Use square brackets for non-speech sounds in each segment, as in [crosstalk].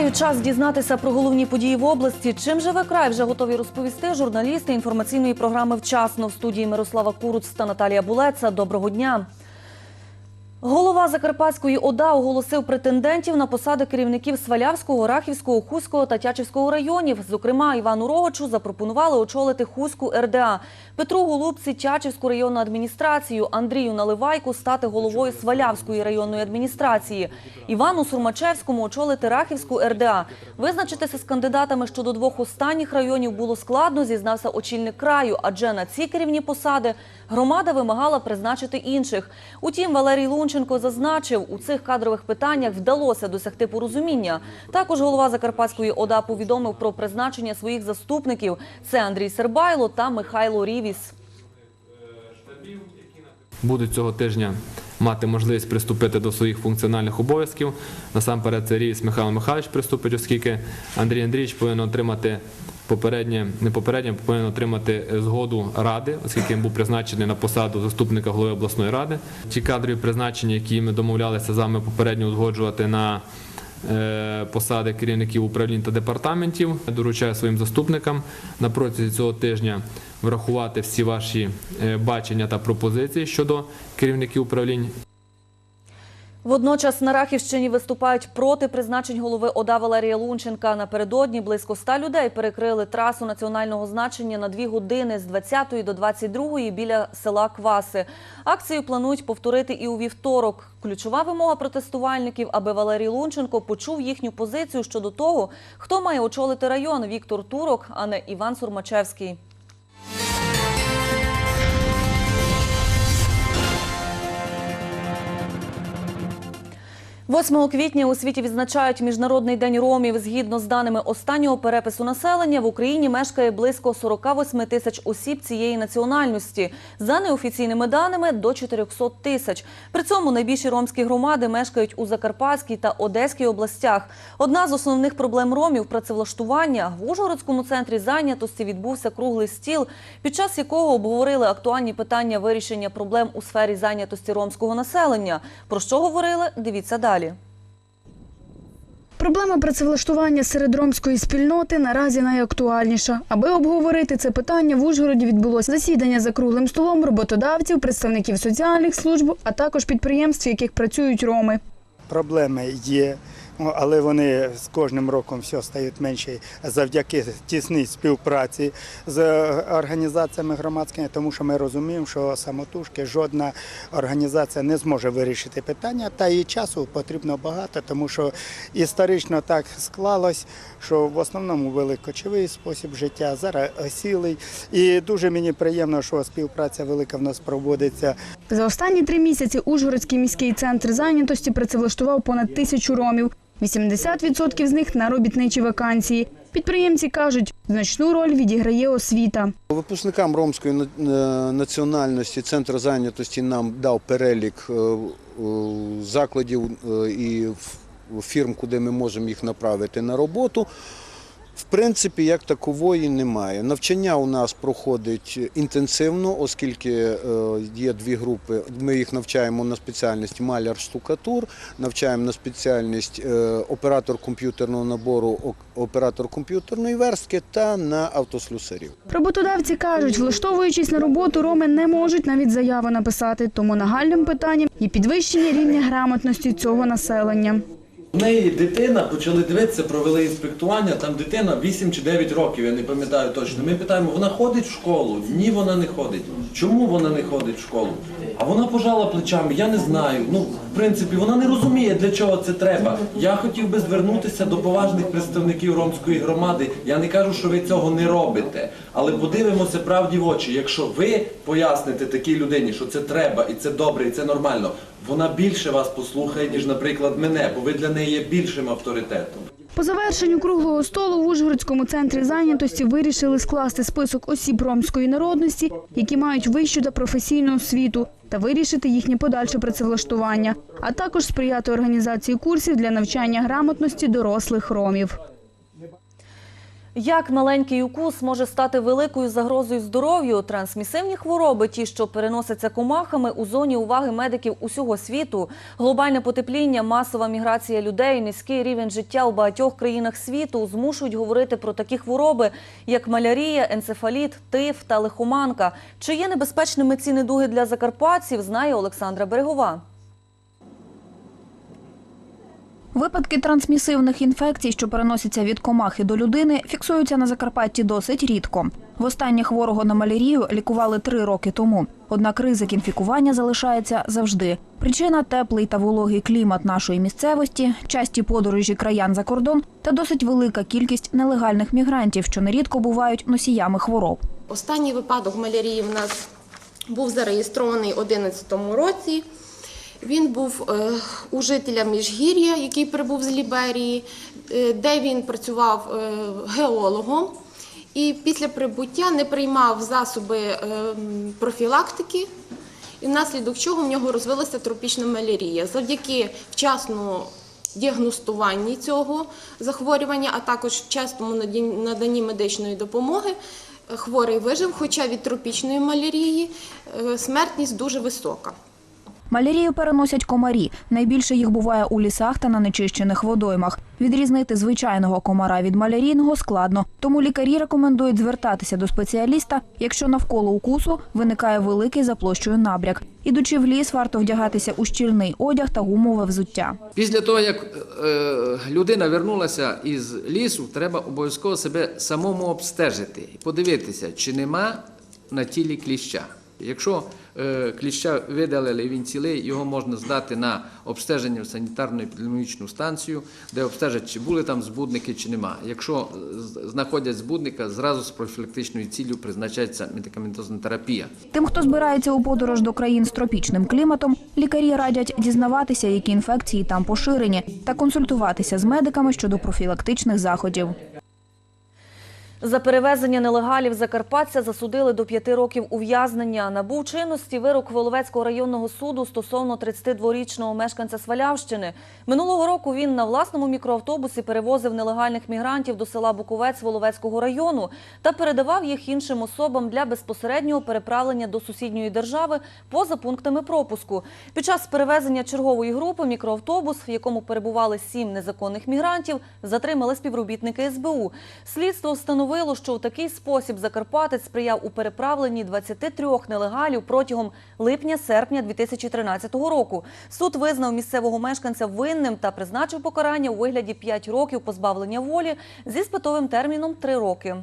Вітаю! Час дізнатися про головні події в області. Чим живе край вже готові розповісти журналісти інформаційної програми вчасно в студії Мирослава Куруц та Наталія Булеца. Доброго дня. Голова Закарпатської ОДА оголосив претендентів на посади керівників Свалявського, Рахівського, Хуського та Тячівського районів. Зокрема, Івану Рогочу запропонували очолити Хуську РДА, Петру Голубці – Тячівську районну адміністрацію, Андрію Наливайку стати головою Свалявської районної адміністрації, Івану Сурмачевському очолити Рахівську РДА. Визначитися з кандидатами щодо двох останніх районів було складно, зізнався очільник краю, адже на ці керівні посади громада вимагала призначити інших. Утім, Валерій Лунченко зазначив, у цих кадрових питаннях вдалося досягти порозуміння. Також голова Закарпатської ОДА повідомив про призначення своїх заступників. Це Андрій Сербайло та Михайло Рівіс. будуть цього тижня мати можливість приступити до своїх функціональних обов'язків. Насамперед, це Рівіс Михайло Михайлович приступить, оскільки Андрій Андрійович повинен отримати попереднє, не попереднє, повинен отримати е, згоду ради, оскільки він був призначений на посаду заступника голови обласної ради. Ті кадрові призначення, які ми домовлялися з вами попередньо узгоджувати на е, посади керівників управлінь та департаментів. Я доручаю своїм заступникам на протязі цього тижня врахувати всі ваші е, бачення та пропозиції щодо керівників управлінь Водночас на Рахівщині виступають проти призначень голови ОДА Валерія Лунченка. Напередодні близько ста людей перекрили трасу національного значення на дві години з 20 до 22 біля села Кваси. Акцію планують повторити і у вівторок. Ключова вимога протестувальників, аби Валерій Лунченко почув їхню позицію щодо того, хто має очолити район Віктор Турок, а не Іван Сурмачевський. 8 квітня у світі відзначають Міжнародний день ромів. Згідно з даними останнього перепису населення, в Україні мешкає близько 48 тисяч осіб цієї національності. За неофіційними даними – до 400 тисяч. При цьому найбільші ромські громади мешкають у Закарпатській та Одеській областях. Одна з основних проблем ромів – працевлаштування. В Ужгородському центрі зайнятості відбувся круглий стіл, під час якого обговорили актуальні питання вирішення проблем у сфері зайнятості ромського населення. Про що говорили? Дивіться далі. Проблема працевлаштування серед ромської спільноти наразі найактуальніша. Аби обговорити це питання, в Ужгороді відбулося засідання за круглим столом роботодавців, представників соціальних служб, а також підприємств, в яких працюють роми. Проблеми є, але вони з кожним роком все стають менше завдяки тісній співпраці з організаціями громадськими, тому що ми розуміємо, що самотужки жодна організація не зможе вирішити питання, та і часу потрібно багато, тому що історично так склалось, що в основному вели кочовий спосіб життя, зараз осілий. І дуже мені приємно, що співпраця велика в нас проводиться За останні три місяці Ужгородський міський центр зайнятості працевлаштував понад тисячу ромів. 80% з них на робітничі вакансії. Підприємці кажуть, значну роль відіграє освіта. Випускникам ромської національності центр зайнятості нам дав перелік е, закладів е, і фірм, куди ми можемо їх направити на роботу. В принципі, як такової немає. Навчання у нас проходить інтенсивно, оскільки е, є дві групи. Ми їх навчаємо на спеціальність маляр-штукатур, навчаємо на спеціальність е, оператор комп'ютерного набору, оператор комп'ютерної верстки та на автослюсарів. Роботодавці кажуть, влаштовуючись на роботу, роми не можуть навіть заяву написати, тому нагальним питанням є підвищення рівня грамотності цього населення. У неї дитина почали дивитися, провели інспектування, там дитина 8 чи 9 років, я не пам'ятаю точно. Ми питаємо, вона ходить в школу? Ні, вона не ходить. Чому вона не ходить в школу? А вона пожала плечами, я не знаю. Ну, в принципі, вона не розуміє, для чого це треба. Я хотів би звернутися до поважних представників ромської громади. Я не кажу, що ви цього не робите, але подивимося правді в очі. Якщо ви поясните такій людині, що це треба, і це добре, і це нормально, вона більше вас послухає, ніж, наприклад, мене, бо ви для неї є більшим авторитетом. По завершенню круглого столу в Ужгородському центрі зайнятості вирішили скласти список осіб ромської народності, які мають вищу та професійну освіту, та вирішити їхнє подальше працевлаштування, а також сприяти організації курсів для навчання грамотності дорослих ромів. Як маленький укус може стати великою загрозою здоров'ю? Трансмісивні хвороби, ті, що переносяться комахами, у зоні уваги медиків усього світу. Глобальне потепління, масова міграція людей, низький рівень життя у багатьох країнах світу змушують говорити про такі хвороби, як малярія, енцефаліт, тиф та лихоманка. Чи є небезпечними ці недуги для закарпатців, знає Олександра Берегова. Випадки трансмісивних інфекцій, що переносяться від комахи до людини, фіксуються на Закарпатті досить рідко. Востаннє хворого на малярію лікували три роки тому. Однак ризик інфікування залишається завжди. Причина теплий та вологий клімат нашої місцевості, часті подорожі краян за кордон та досить велика кількість нелегальних мігрантів, що нерідко бувають носіями хвороб. Останній випадок малярії в нас був зареєстрований у 2011 році. Він був е, у жителя Міжгір'я, який прибув з Ліберії, е, де він працював е, геологом. І після прибуття не приймав засоби профілактики, і внаслідок чого в нього розвилася тропічна малярія. Завдяки вчасному діагностуванні цього захворювання, а також вчасному наданні медичної допомоги, хворий вижив, хоча від тропічної малярії смертність дуже висока. Малярію переносять комарі. Найбільше їх буває у лісах та на нечищених водоймах. Відрізнити звичайного комара від малярійного складно, тому лікарі рекомендують звертатися до спеціаліста, якщо навколо укусу виникає великий за площею набряк. Ідучи в ліс, варто вдягатися у щільний одяг та гумове взуття. Після того, як е, людина вернулася із лісу, треба обов'язково себе самому обстежити і подивитися, чи нема на тілі кліща. Якщо е, кліща видалили, він цілий, його можна здати на обстеження в санітарну епідеміологічну станцію, де обстежать, чи були там збудники, чи нема. Якщо е, знаходять збудника, зразу з профілактичною ціллю призначається медикаментозна терапія. Тим, хто збирається у подорож до країн з тропічним кліматом, лікарі радять дізнаватися, які інфекції там поширені, та консультуватися з медиками щодо профілактичних заходів. За перевезення нелегалів закарпатця засудили до п'яти років ув'язнення. Набув чинності вирок Воловецького районного суду стосовно 32-річного мешканця Свалявщини. Минулого року він на власному мікроавтобусі перевозив нелегальних мігрантів до села Буковець Воловецького району та передавав їх іншим особам для безпосереднього переправлення до сусідньої держави поза пунктами пропуску. Під час перевезення чергової групи мікроавтобус, в якому перебували сім незаконних мігрантів, затримали співробітники СБУ. Слідство встановило, що у такий спосіб Закарпатець сприяв у переправленні 23 нелегалів протягом липня-серпня 2013 року. Суд визнав місцевого мешканця винним та призначив покарання у вигляді 5 років позбавлення волі зі спитовим терміном 3 роки.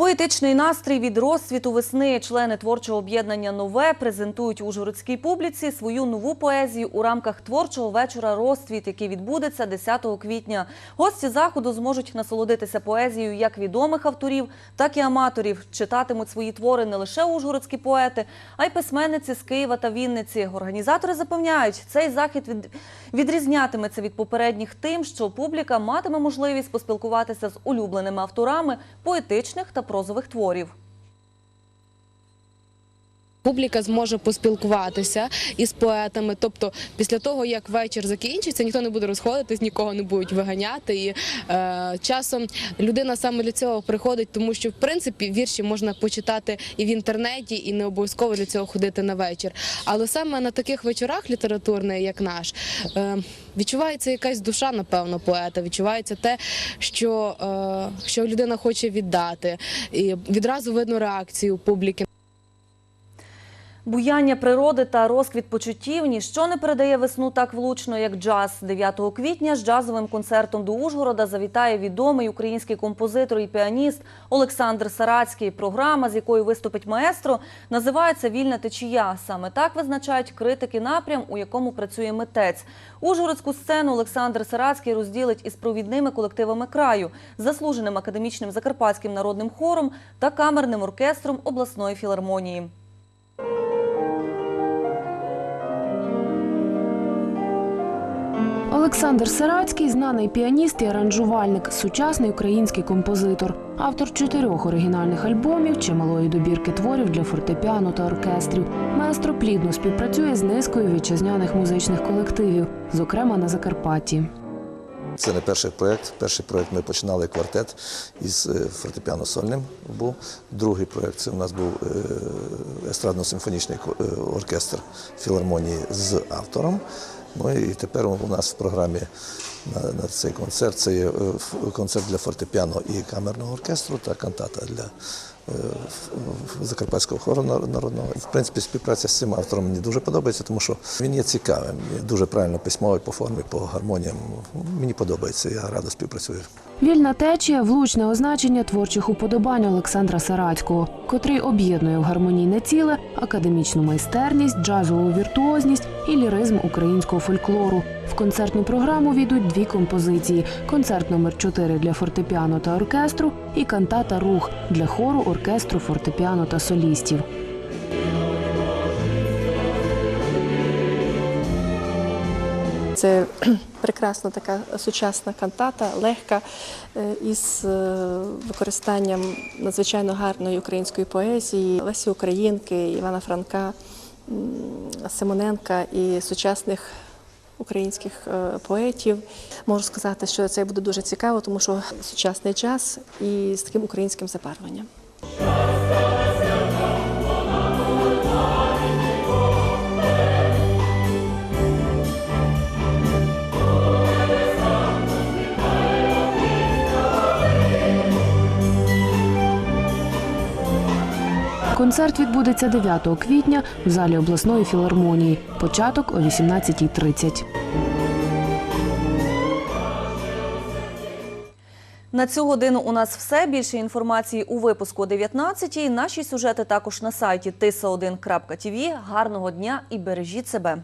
Поетичний настрій від розцвіту весни. Члени творчого об'єднання Нове презентують ужгородській публіці свою нову поезію у рамках творчого вечора Розцвіт, який відбудеться 10 квітня. Гості заходу зможуть насолодитися поезією як відомих авторів, так і аматорів. Читатимуть свої твори не лише ужгородські поети, а й письменниці з Києва та Вінниці. Організатори запевняють, цей захід від... відрізнятиметься від попередніх тим, що публіка матиме можливість поспілкуватися з улюбленими авторами поетичних та прозових творів. Публіка зможе поспілкуватися із поетами. Тобто, після того як вечір закінчиться, ніхто не буде розходитись, нікого не будуть виганяти. І е, часом людина саме для цього приходить, тому що в принципі вірші можна почитати і в інтернеті, і не обов'язково для цього ходити на вечір. Але саме на таких вечорах літературних, як наш, е, відчувається якась душа, напевно, поета. Відчувається те, що, е, що людина хоче віддати, і відразу видно реакцію публіки. Буяння природи та розквіт почуттів ніщо не передає весну так влучно, як джаз. 9 квітня з джазовим концертом до Ужгорода завітає відомий український композитор і піаніст Олександр Сарацький. Програма, з якою виступить маестро, називається Вільна течія. Саме так визначають критики напрям, у якому працює митець. Ужгородську сцену Олександр Сарацький розділить із провідними колективами краю, заслуженим академічним закарпатським народним хором та камерним оркестром обласної філармонії. Олександр Сарацький знаний піаніст і аранжувальник, сучасний український композитор, автор чотирьох оригінальних альбомів, чималої добірки творів для фортепіано та оркестрів. Маестро плідно співпрацює з низкою вітчизняних музичних колективів, зокрема на Закарпатті. Це не перший проєкт. Перший проєкт ми починали квартет із е, фортепіано сольним. Другий проєкт це у нас був е, естрадно-симфонічний е, оркестр філармонії з автором. Ну і тепер у нас в програмі на, на цей концерт. Це є е, концерт для фортепіано і камерного оркестру та кантата для Закарпатського хору нар- народного. В принципі, співпраця з цим автором мені дуже подобається, тому що він є цікавим, дуже правильно письмовий по формі, по гармоніям. Мені подобається, я радо співпрацюю. Вільна течія влучне означення творчих уподобань Олександра Сарацького, котрий об'єднує в гармонійне ціле академічну майстерність, джазову віртуозність і ліризм українського фольклору. В концертну програму війдуть дві композиції: концерт номер 4 для фортепіано та оркестру і кантата Рух для хору, оркестру, фортепіано та солістів. Це [clears throat] прекрасна така сучасна кантата, легка, е, із е, використанням надзвичайно гарної української поезії Лесі Українки, Івана Франка, Симоненка і сучасних українських е, поетів. Можу сказати, що це буде дуже цікаво, тому що сучасний час і з таким українським забарвленням. Концерт відбудеться 9 квітня в залі обласної філармонії. Початок о 18.30. На цю годину у нас все. Більше інформації у випуску о 19-й. Наші сюжети також на сайті tisa1.tv. Гарного дня і бережіть себе.